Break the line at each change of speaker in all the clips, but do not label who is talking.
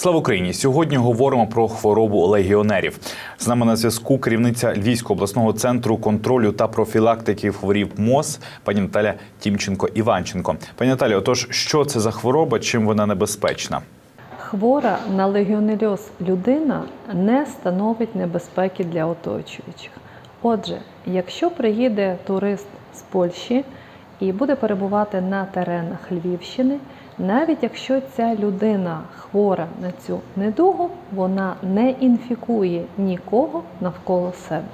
Слава Україні! Сьогодні говоримо про хворобу легіонерів. З нами на зв'язку керівниця Львівського обласного центру контролю та профілактики хворіб МОЗ, пані Наталя Тімченко Іванченко. Пані Наталі, отож, що це за хвороба? Чим вона небезпечна?
Хвора на легіонельоз людина не становить небезпеки для оточуючих. Отже, якщо приїде турист з Польщі і буде перебувати на теренах Львівщини, навіть якщо ця людина хвора на цю недугу, вона не інфікує нікого навколо себе.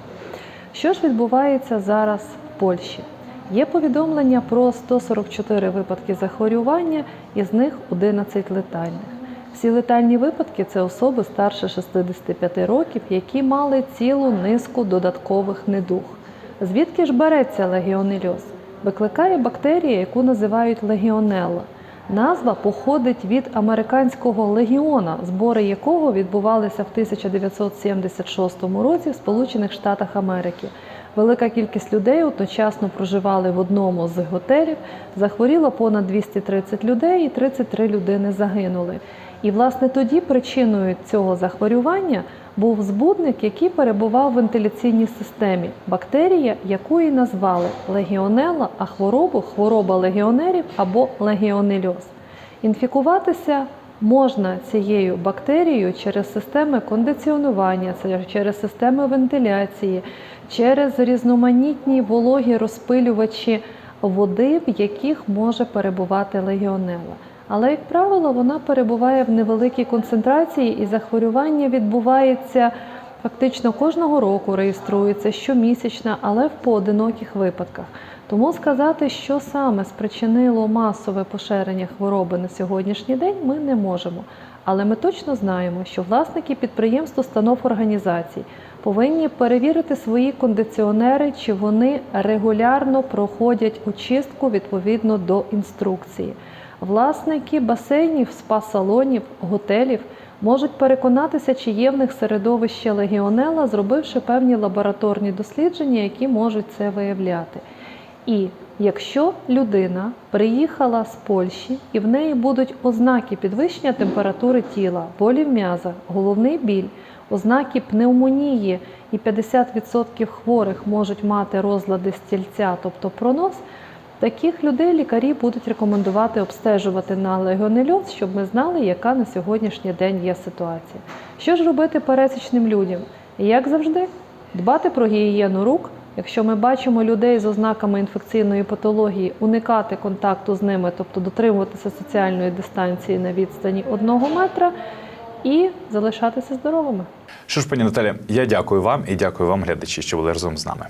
Що ж відбувається зараз в Польщі? Є повідомлення про 144 випадки захворювання, із них 11 летальних. Всі летальні випадки це особи старше 65 років, які мали цілу низку додаткових недуг. Звідки ж береться легіонельоз? Викликає бактерія, яку називають легіонелла. Назва походить від американського легіона, збори якого відбувалися в 1976 році в Сполучених Штатах Америки. Велика кількість людей одночасно проживали в одному з готелів. Захворіло понад 230 людей, і 33 людини загинули. І власне тоді причиною цього захворювання був збудник, який перебував в вентиляційній системі, бактерія, яку і назвали легіонела, а хворобу хвороба легіонерів або легіонельоз. Інфікуватися можна цією бактерією через системи кондиціонування, через системи вентиляції, через різноманітні вологі розпилювачі води, в яких може перебувати легіонела. Але, як правило, вона перебуває в невеликій концентрації, і захворювання відбувається фактично кожного року, реєструється щомісячно, але в поодиноких випадках. Тому сказати, що саме спричинило масове поширення хвороби на сьогоднішній день, ми не можемо. Але ми точно знаємо, що власники підприємств, установ організацій повинні перевірити свої кондиціонери, чи вони регулярно проходять очистку відповідно до інструкції. Власники басейнів, спа-салонів, готелів можуть переконатися, чи є в них середовище легіонела, зробивши певні лабораторні дослідження, які можуть це виявляти. І якщо людина приїхала з Польщі і в неї будуть ознаки підвищення температури тіла, болі в м'язах, головний біль, ознаки пневмонії, і 50% хворих можуть мати розлади стільця, тобто пронос, таких людей лікарі будуть рекомендувати обстежувати на легіонельоз, щоб ми знали, яка на сьогоднішній день є ситуація. Що ж робити пересічним людям? Як завжди, дбати про гігієну рук. Якщо ми бачимо людей з ознаками інфекційної патології, уникати контакту з ними, тобто дотримуватися соціальної дистанції на відстані одного метра і залишатися здоровими.
Що ж, пані Наталя, я дякую вам і дякую вам, глядачі, що були разом з нами.